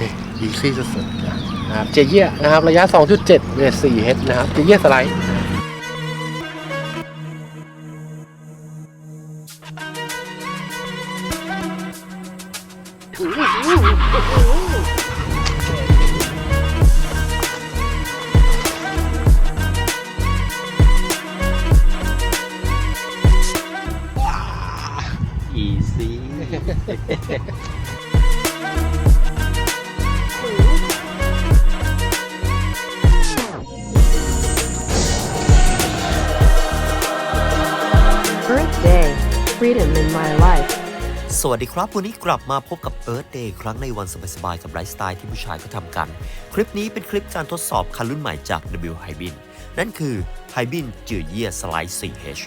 นี่อีซี่สุดๆนะครับเจเยียนะครับ ระยะ 2.7เวท4เฮดนะครับ เจเยียสไลด์ freedom in my life. สวัสดีครับ วันนี้กลับมาพบกับ Earth Day ครั้งในวันสบายๆกับไลฟ์สไตล์ที่ผู้ชายเขาทำกัน คลิปนี้เป็นคลิปการทดสอบคันรุ่นใหม่จาก W h y b i n นั่นคือ h y b i n จือเยียสไลด์ 4H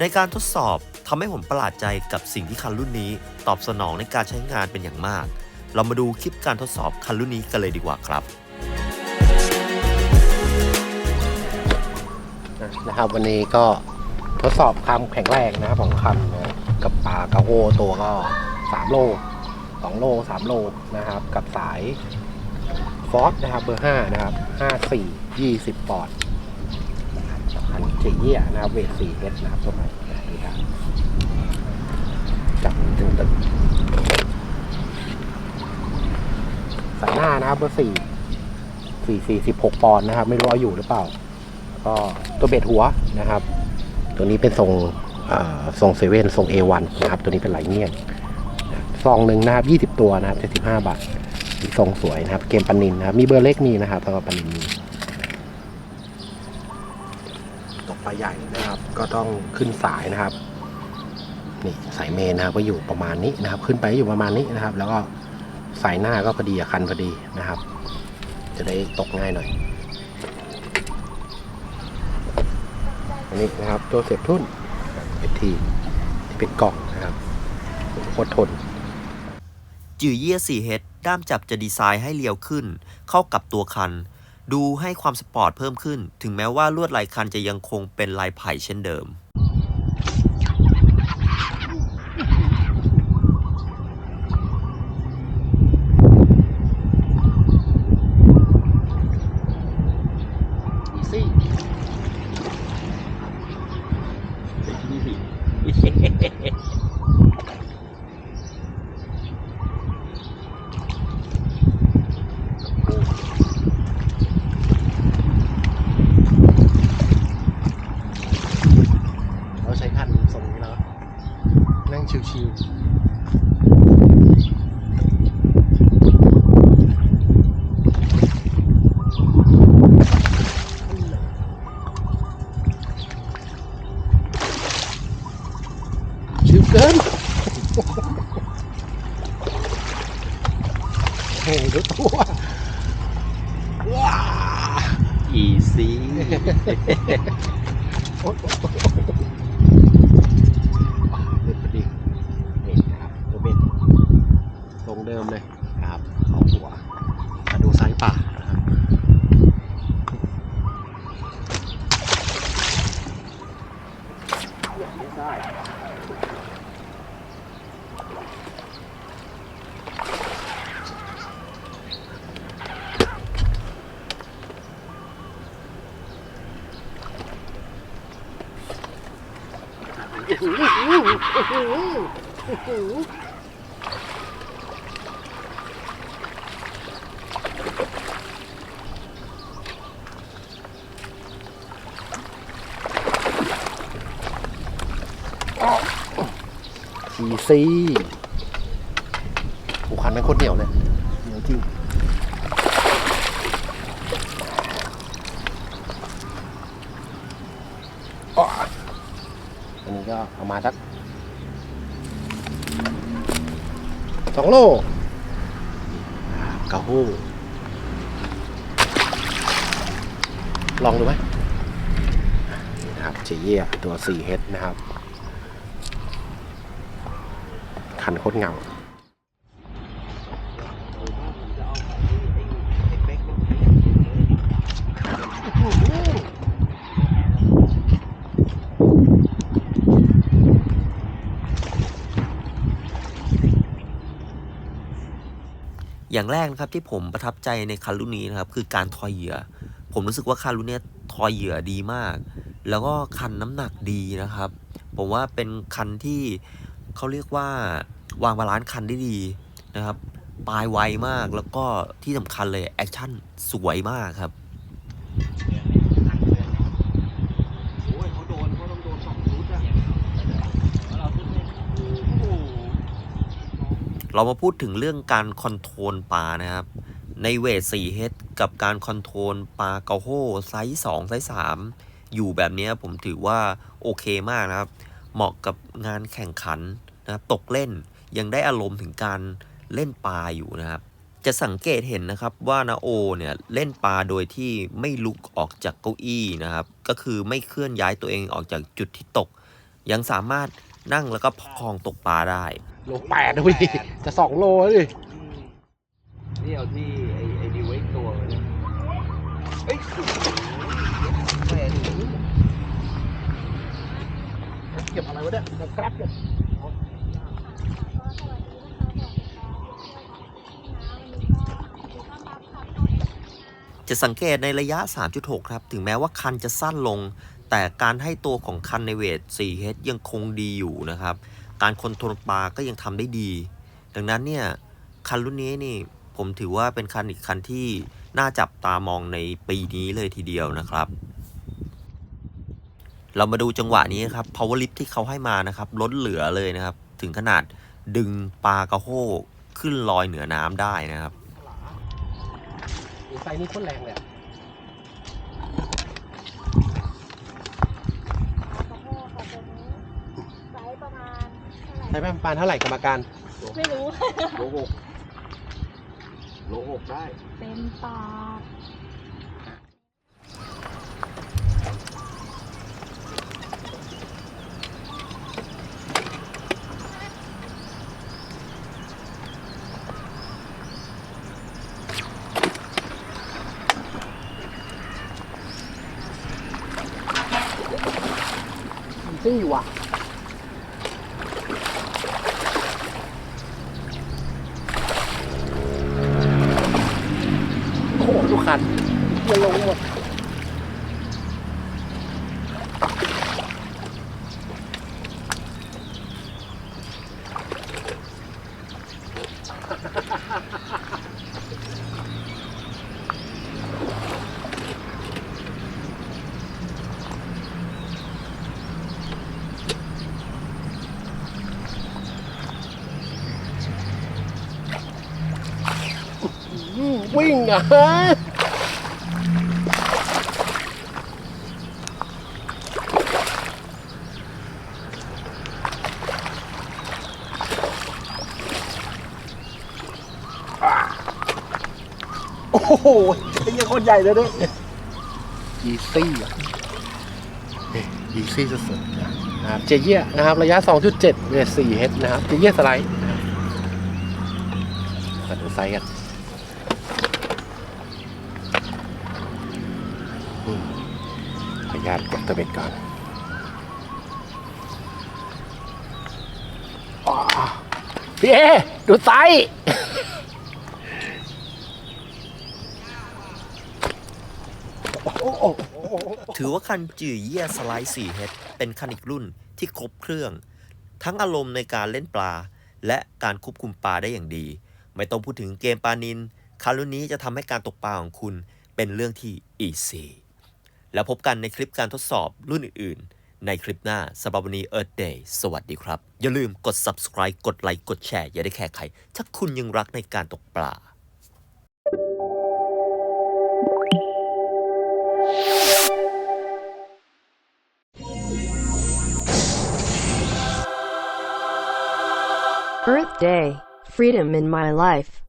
ในการทดสอบทำให้ผมประหลาดใจกับสิ่งที่คันรุ่นนี้ ตอบสนองในการใช้งานเป็นอย่างมาก เรามาดูคลิปการทดสอบคันรุ่นนี้กันเลยดีกว่าครับนะครับวันนี้ก็ ทดสอบความแข็งแรงนะครับของคันนะกับปลากระโฮตัวก็3โล2โล3โลนะครับ กับสายฟอสนะครับเบอร์5นะครับ54 20ปอนด์นะครับคันเจีเยียนะครับเวท4เอสนะครับตัวใหม่นะดูครับจับตึงตึงสายหน้านะครับเบอร์4 4 4 16ปอนด์นะครับ ไม่รู้เอาอยู่หรือเปล่า ก็ตัวเบ็ดหัวนะครับ ตัวนี้เป็นทรงเอ่อทรงเซเว่นทรง A1 นะครับ ตัวนี้เป็นไหลเงียงซองหนึ่งนะครับ 20 ตัวนะครับ75 บาทมีทรงสวยนะครับ เกมปันนินนะครับ มีเบอร์เล็กมีนะครับสำหรับปันนินมีตกปลาใหญ่นะครับ ก็ต้องขึ้นสายนะครับ นี่สายเมนนะครับก็อยู่ประมาณนี้นะครับ ขึ้นไปอยู่ประมาณนี้นะครับ แล้วก็สายหน้าก็พอดีกับคันพอดีนะครับ จะได้ตกง่ายหน่อย อั นนี้นะครับ ตัวเสียบทุ่นเป็นทีที่เป็นกล่องนะครับโคตรทน จือเยี่ย4เฮดด้ามจับจะดีไซน์ให้เรียวขึ้น เข้ากับตัวคัน ดูให้ความสปอร์ตเพิ่มขึ้น ถึงแม้ว่าลวดลายคันจะยังคงเป็นลายไผ่เช่นเดิม อีซี่เราใช้คันทรงนี้แล้ว นั่งชิวๆ ชิวเกิน เฮ้ยรู้ตัวว้า อีซี่ โอ๊ยโอ๊ยโอ๊ยเบ็ดพอดีนี่นะครับตัวเบ็ดทรงเดิมเลยนะครับเอาหัวมาดูไซส์ป่านะครับ ทีซีโอ้คันมันโคตรเหนียวเลยเหนียวจริงอ้ออันนี้ ก็เอามาสักสองโลกระหู้ลองดูไหมนี่นะครับเจเย่ตัว 4H นะครับ คันโคตรเงา ย อย่างแรกนะครับที่ผมประทับใจในคันรุ่นนี้นะครับคือการทอยเหยื่อ ผมรู้สึกว่าคันรุ่นเนี้ทอยเหยื่อดีมาก แล้วก็คันน้ำหนักดีนะครับ ผมว่าเป็นคันที่เขาเรียกว่าวางบาลานซ์คันได้ดีนะครับปลายไวมากแล้วก็ที่สำคัญเลยแอคชั่นสวยมากครับ โอ้ยเขาโดนเขาต้องโดนสองชุดอะแล้วเราขึ้นไปโอ้โห เรามาพูดถึงเรื่องการคอนโทรลปลานะครับ ในเวท 4H กับการคอนโทรลปลาเกาโฮไซส์2ไซส์3อยู่แบบนี้ผมถือว่าโอเคมากนะครับ เหมาะกับงานแข่งขันนะครับตกเล่นยังได้อารมณ์ถึงการเล่นปลาอยู่นะครับ จะสังเกตเห็นนะครับว่านาโอเนี่ยเล่นปลาโดยที่ไม่ลุกออกจากเก้าอี้นะครับ ก็คือไม่เคลื่อนย้ายตัวเองออกจากจุดที่ตก ยังสามารถ นั่งแล้วก็ประคองตกปลาได้ โลแปดนะพี่จะสองโลแล้วดิอืมนี่เอาที่ไอ้ไอ้ดิวไว้ตัวเลยนะเฮ้ยแหวนหนีเก็บอะไรวะเนี่ยเดี๋ยวแกร็บเนี่ยจะสังเกตในระยะ 3.6 ครับ ถึงแม้ว่าคันจะสั้นลง แต่การให้ตัวของคันในเวท 4H ยังคงดีอยู่นะครับ การคอนโทรลปลาก็ยังทำได้ดี ดังนั้นเนี่ยคันรุ่นนี้นี่ผมถือว่าเป็นคันอีกคันที่น่าจับตามองในปีนี้เลยทีเดียวนะครับ เรามาดูจังหวะนี้ครับ power lift ที่เขาให้มานะครับล้นเหลือเลยนะครับ ถึงขนาดดึงปลากระโฮขึ้นลอยเหนือน้ำได้นะครับโอ้ไซนี้โคตรแรงเลยอะ สะโพกค่ะตัวนี้ไซส์ประมาณเท่าไหร่ ใช้แม่ประมาณเท่าไหร่กรรมการไม่รู้ โลหกโลหกได้เต็มปากซี่ว่ะโอ้โหทุกคันจะลงหมด อืม วิ่งอะฮะ โอ้โหไอ้เหี้ยังคนใหญ่เลยด้วยอีซี่อะอีซี่สุดๆนะครับเจเยี่ยนะครับ ระยะ 2.7เวท4เฮดนะครับ เจเยี่ยสไลด์มาดูไซส์กันอืมขออนุญาตกดตัวเบ็ดก่อนอ๋อพี่เอดูไซส์ โอ้โห ถือว่าคันจือเยี่ยสไลด์ 4H เป็นคันอีกรุ่นที่ครบเครื่อง ทั้งอารมณ์ในการเล่นปลา และการควบคุมปลาได้อย่างดี ไม่ต้องพูดถึงเกมปลานินคันรุ่นนี้จะทำให้การตกปลาของคุณเป็นเรื่องที่ easy แล้วพบกันในคลิปการทดสอบรุ่นอื่น ๆ ในคลิปหน้าสำหรับวันนี้ Earth Day สวัสดีครับ อย่าลืมกด subscribe กดไลค์กดแชร์ อย่าได้แค่ใคร ถ้าคุณยังรักในการตกปลา Day, freedom in my life.